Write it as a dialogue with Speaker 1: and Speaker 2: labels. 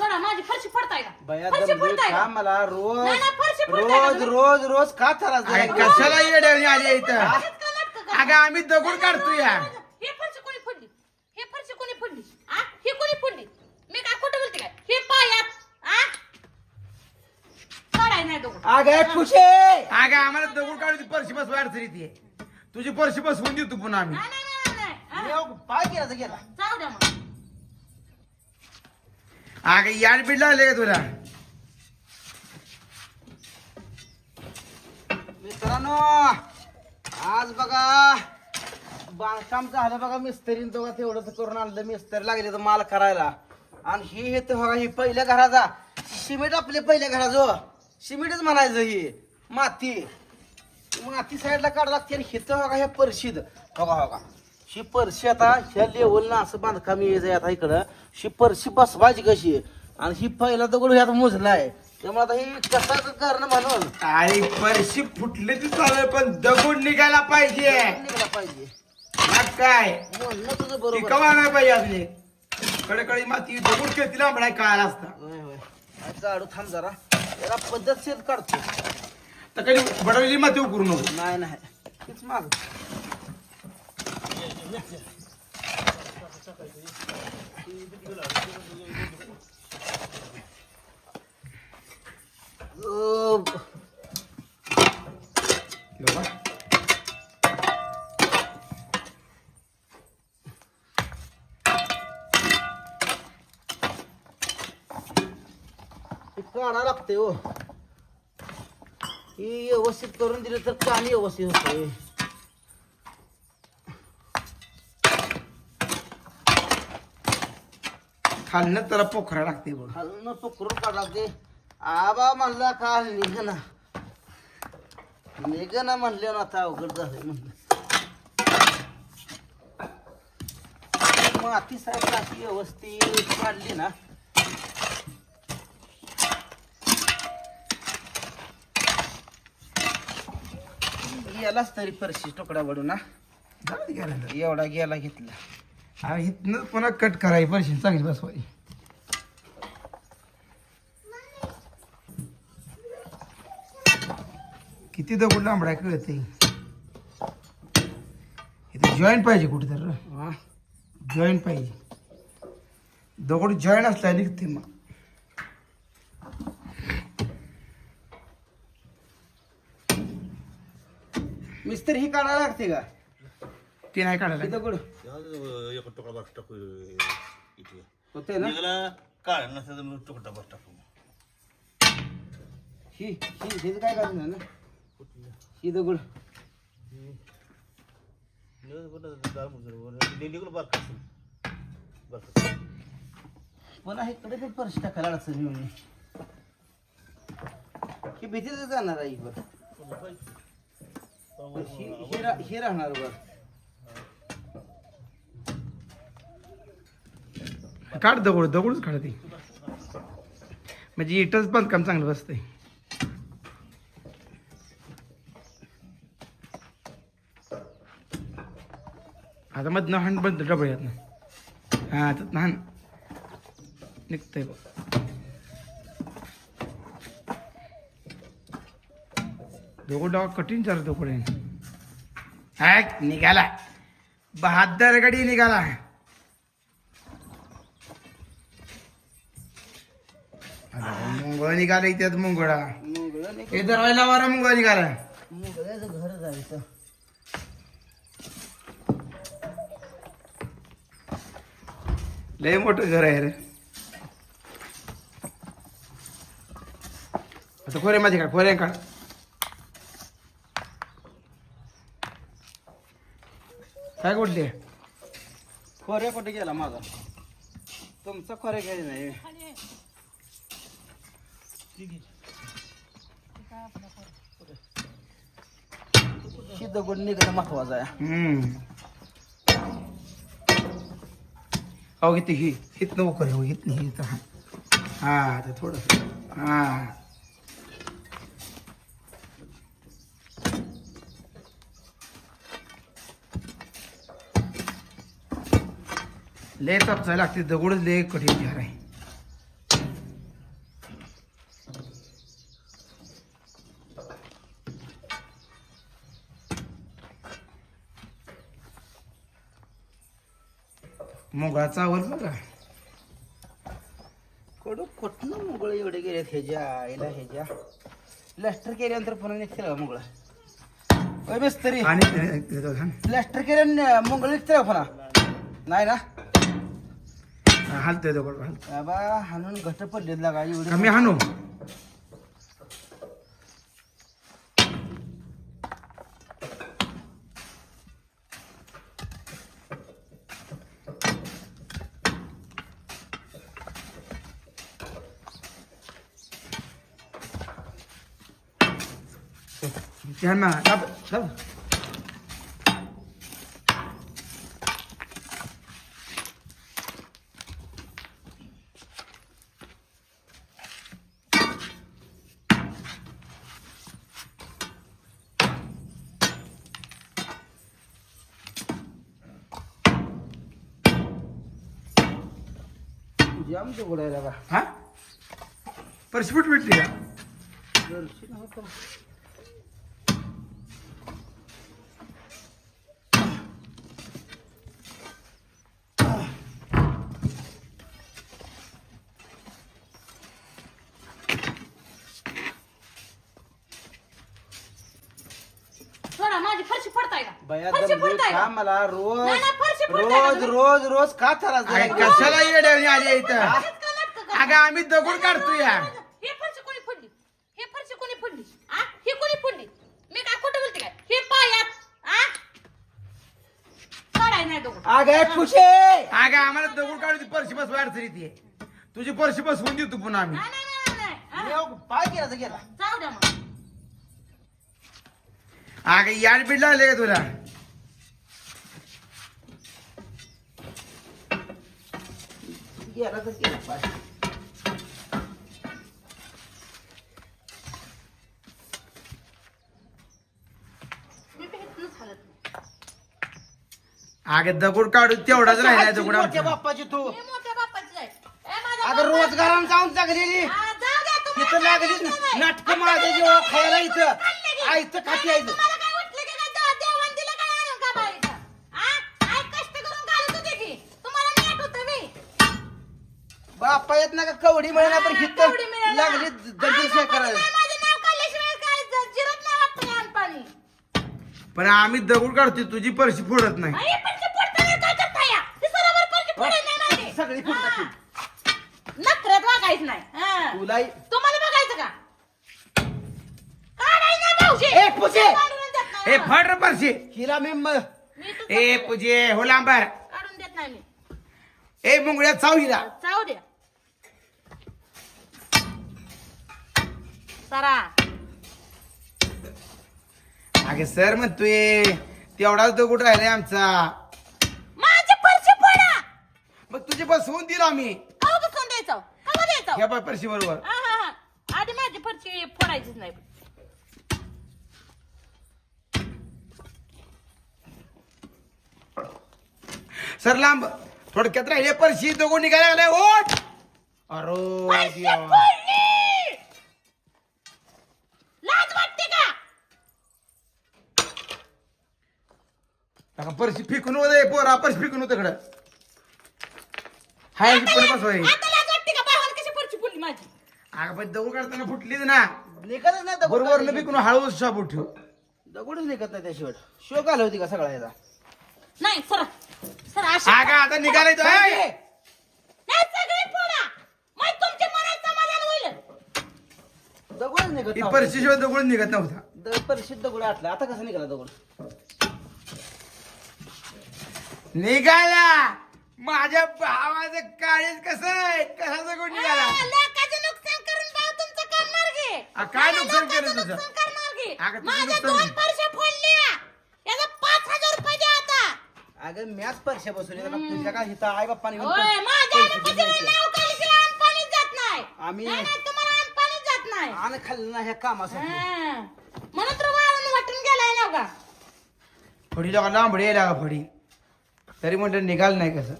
Speaker 1: सोडा माझी फरशी फोडताय का?
Speaker 2: बया
Speaker 1: फरशी
Speaker 2: दमलोय
Speaker 1: फोडताय
Speaker 2: का?
Speaker 1: का
Speaker 2: मला रोज
Speaker 1: नाही, नाही, फरशी फोडताय का
Speaker 2: रोज
Speaker 1: तुम्ही?
Speaker 2: रोज रोज का त्रास
Speaker 3: अरे
Speaker 2: द्यायला?
Speaker 3: कशाला येड्यावणी आली इथं? अगं आम्ही दगड काढतो या
Speaker 1: हे फरशी कोणी फोडली? हे फरशी कोणी फोडली? आ? ही कोणी फोडली? मी काय खोटं बोलते काय? हे पायात आ? काढाय नाही दगड.
Speaker 2: अगं फुशे
Speaker 3: अगं आम्हाला दगड काढून परशी बसवा अडचण येते. तुझी परशी बसवून देऊ तू पुन्हा आम्ही.
Speaker 1: नाही नाही नाही जाऊ द्या मग.
Speaker 3: अग याड बीड लागले का तुला
Speaker 2: मित्रांनो आज बघा बांधकाम झालं बघा मिस्त्रीन तो का तेवढंच करून आणलं मिस्त्री लागले तर माल करायला. आणि हे हे तर बघा ही पहिल्या घराचा सिमेंट आपल्या पहिल्या घराचं हो. सिमेंटच म्हणायचं ही. माती. माती साईडला काढ लागते आणि हिथं बघा हे परशीद बघा बघा. ही परशी आता ह्या लेवलनं असं बांधकाम यायचं आता इकडं ही परशी बसवायची कशी? आणि ही पहिला दगड ह्यात मुजलाय. त्यामुळे आता ही कसं करणं म्हणून?
Speaker 3: अरे परशी फुटले ती चालेल पण दगड निघायला पाहिजे.
Speaker 2: निघाला पाहिजे.
Speaker 3: मग काय?
Speaker 2: म्हणणं तुझं बरोबर. आहे.
Speaker 3: टिकावा नाही पाहिजे अजून कडे कडे माती दगड खेळती लांबडाय काळ असता
Speaker 2: होय होय. आज काढू थांब जरा. जरा पद्धतशीर काढतो.
Speaker 3: तर कधी बडवली माती उकरू नको.
Speaker 2: नाही नाही. तीच माग. काढा लागते हो. ही व्यवस्थित करून दिलं तर कान व्यवस्थित होते.
Speaker 3: खालनं त्याला पोखरा लागते बघ.
Speaker 2: खालून पकडून काढा लागते आबा म्हणला का निघना. निघना म्हणले ना आता अवघड झालंय म्हणलं. माती साईडला अशी व्यवस्थित काढली ना. गेलाच तरी फरशी तुकडा वडू ना. एवढा गेला घेतला.
Speaker 3: अरे इथनं पुन्हा कट करायची परशी चांगली बसवायची. किती दगड लांबडाय कळते इथे जॉईंट पाहिजे कुठे तर
Speaker 2: हा
Speaker 3: जॉईंट पाहिजे. दगड जॉईंट असला निघते मग.
Speaker 2: मिस्त्री ही काढायला लागते का?
Speaker 3: ते नाही काढायला
Speaker 2: ही दगड
Speaker 4: तुकडा बस टाकू इथे.
Speaker 2: होते ना?
Speaker 4: निघाला काढ नसेल तर मग तुकडा बस टाकू.
Speaker 2: ही ही हेच काय काढणार ना ही दगड
Speaker 4: निघून बार बस
Speaker 2: पुन्हा इकडे ते परस टाकायला अडचण येऊन ही भीतीच जाणार आहे बरं ही ही ही राहणार बर
Speaker 3: काढ दगड दगडच काढते म्हणजे इटच बांधकाम चांगलं बसतंय. आता मधनं हाण बंद डबळ्यात ना हा आता हाण निघतंय बघ. दगड डावा कठीण चालत दगड आहे निघाला. बहादर गडी निघाला. मुंगळा निघाला त्यात मुंगळा. हे दरवायला वारा मुंगळा निघाला.
Speaker 2: मुंगळ्याचं घर जायचं
Speaker 3: लय मोठं घर आहे रे. आता खोरे माझे काढ खोरे काढ. काय कुठले?
Speaker 2: खोऱ्या कुठे गेला माझा? तुमचा खोऱ्या गेला नाही. ही दगड निघणं महत्वाचं आहे
Speaker 3: हम्म अहो किती ही हित नको करे हो हित नाही हित हा हा थोडं हा लय तापचायला लागते दगडच लय कठीण झार आहे. मुगाचा आवड बघा
Speaker 2: कडू कुठनं मुगळ एवढे गेलेत ह्याच्या आईला ह्याच्या प्लॅस्टर केल्यानंतर पुन्हा निघतील का मुगळ. ओय मिस्त्री
Speaker 3: आणि
Speaker 2: प्लॅस्टर केल्यानं मुगळ निघतील का पुन्हा. नाही ना?
Speaker 3: हालतोय दगड
Speaker 2: बाबा हाणून घट पडलेत लागा एवढे
Speaker 3: कमी हाणू. ध्यान मा दाब दाब
Speaker 2: जाम दगड आहे लागा।
Speaker 3: हा? परशिफूट भेटली का
Speaker 1: माझी फरशी पडताय का?
Speaker 2: बया
Speaker 1: फरशी
Speaker 2: दमलोय
Speaker 1: पडताय
Speaker 2: का?
Speaker 1: का
Speaker 2: मला रोज
Speaker 1: नाही, नाही, फरशी पडताय का
Speaker 2: रोज
Speaker 1: तुम्ही?
Speaker 2: रोज रोज का त्रास
Speaker 3: अरे
Speaker 2: द्यायला?
Speaker 3: कशाला येड्यावणी आली इथं?
Speaker 1: असंच का नाटकं करता?
Speaker 3: अगं आम्ही दगड काढतो या
Speaker 1: हे. फरशी कोणी फोडली? हे फरशी कोणी फोडली? आ ही कोणी फोडली? मी काय खोटं बोलते काय? हे पायात आ काढाय नाही दगड.
Speaker 2: अगं पुशे
Speaker 3: अगं आम्हाला दगड काढून परशी बसवा अडचण तुझी परशी बसवून देऊ तू पुन्हा आम्ही.
Speaker 1: नाही नाही नाही नाही आ,
Speaker 2: पाय केला तर गेला.
Speaker 1: जाऊ द्या मग.
Speaker 3: अगं याड बीड लागले का तुला. अगं दगड काढून तेवढाच राहिला दगड
Speaker 2: मोठ्या. बाप्पाची तू
Speaker 1: मी मोठ्या बापाची आहे. ए, माझ्या
Speaker 2: अगं
Speaker 1: बापाची-
Speaker 2: रोजगारानं जाऊन
Speaker 1: आ, जाऊ द्या, तुम्हाला काय नाही.
Speaker 2: नाटक माझ्या जीवा खायला इथं? आईचं खाती
Speaker 1: आ,
Speaker 2: कवडी मिळेना पण
Speaker 1: हा,
Speaker 2: हित. लागली दंगल
Speaker 1: आ,
Speaker 2: करायला
Speaker 1: नाही, माझं नाव काढल्याशिवाय काय ज- जिरत नाही वाटतं या अनपाणी.
Speaker 3: पण आम्ही दगड काढतोय तुझी परशी फोडत नाही
Speaker 1: आई, पण ते पडताना काय करताय या? ते सरोवर परची पडेल नाही माझी.
Speaker 2: सगळी फुट
Speaker 1: हा. नखऱ्यात वागायचं नाही हा.
Speaker 2: तुला
Speaker 1: तुम्हाला बघायचं का काढाय ना भाऊजी
Speaker 2: ए, पूजे!
Speaker 1: काढून देत नाही
Speaker 3: ए
Speaker 1: मला.
Speaker 3: फड रे परशी
Speaker 2: हिला मी म-
Speaker 1: मी तुझं
Speaker 3: ए पूजे हो लांबार
Speaker 1: काढून देत नाही मी
Speaker 3: ए मुंगळ्या चाव हिला
Speaker 1: जाऊ द्या सरा.
Speaker 3: अगे सर म्हणतोय तेवढाच दगड राहिलाय आमचा?
Speaker 1: माझे परचे फोडा
Speaker 3: मग तुझे बसवून दिला आम्ही.
Speaker 1: कवा बसून द्यायचं? कवा द्यायचं?
Speaker 3: ह्या पाय परशी बरोबर
Speaker 1: हा, हा, हा. आधी माझी परची फोडायचीच नाही.
Speaker 3: सर लांब थोडक्यात राहिले परशी दगड निघायला लागलाय ओट अरो देवा.
Speaker 1: फोडली! लाज वाटते का
Speaker 3: अगं परशी फेकून होते पोरा परशी फेकून होतं कडं हाय पण
Speaker 1: आता लाज वाटते का? कशी परची फोडली माझी?
Speaker 3: अगं पण दगड काढताना फुटलीच ना.
Speaker 2: निघतच नाही दगड
Speaker 3: बरोबर
Speaker 2: काढली.
Speaker 3: फेकून हळूच शाबूट ठेव.
Speaker 2: दगडच निघत नाही त्याशिवाय. शो घाल होती का सगळा याचा?
Speaker 1: नाही सरा सरा अशी
Speaker 3: अगं आता निघालाय तो
Speaker 2: सांगे.
Speaker 3: ए!
Speaker 1: नाही सगळे फोडा मग तुमच्या मनात समाधान होईल.
Speaker 2: दगडच निघत
Speaker 3: ही
Speaker 2: नव्हता.
Speaker 3: परशी शिवाय दगड निघत नव्हता.
Speaker 2: द- परिषद दगड आटला. आता कसा निघाला दगड?
Speaker 3: निघाला. माझ्या भावाचं काळीज कसं आहे? कसा दगड निघाला?
Speaker 1: आ, लोकांचं नुकसान करून भाव तुमचं करणार घे
Speaker 3: आ, काय नुकसान केलं
Speaker 1: लोकांचं
Speaker 3: तुझं?
Speaker 1: नुकसान करणार घे
Speaker 3: अगं, तुझं
Speaker 1: माझ्या
Speaker 3: नुकसान
Speaker 1: दोन
Speaker 3: नाही.
Speaker 1: परशा फोडल्या याचा पाच हजार रुपये द्या आता.
Speaker 2: अगं परीक्षा बसवली आता तुझ्या का आई बाप्पाने
Speaker 1: होय
Speaker 2: पैसे
Speaker 1: जात नाही.
Speaker 2: आम्ही-
Speaker 1: नाही, नाही, तुम्हाला अनपाणीच जात नाही.
Speaker 2: आणि खाल्लं ना ह्या कामासाठी.
Speaker 1: हा. म्हणून तर वाळून वाटून गेलाय ना का
Speaker 3: फडी लांबडी यायला का फडी. तरी म्हणलं निघाल नाही कसं.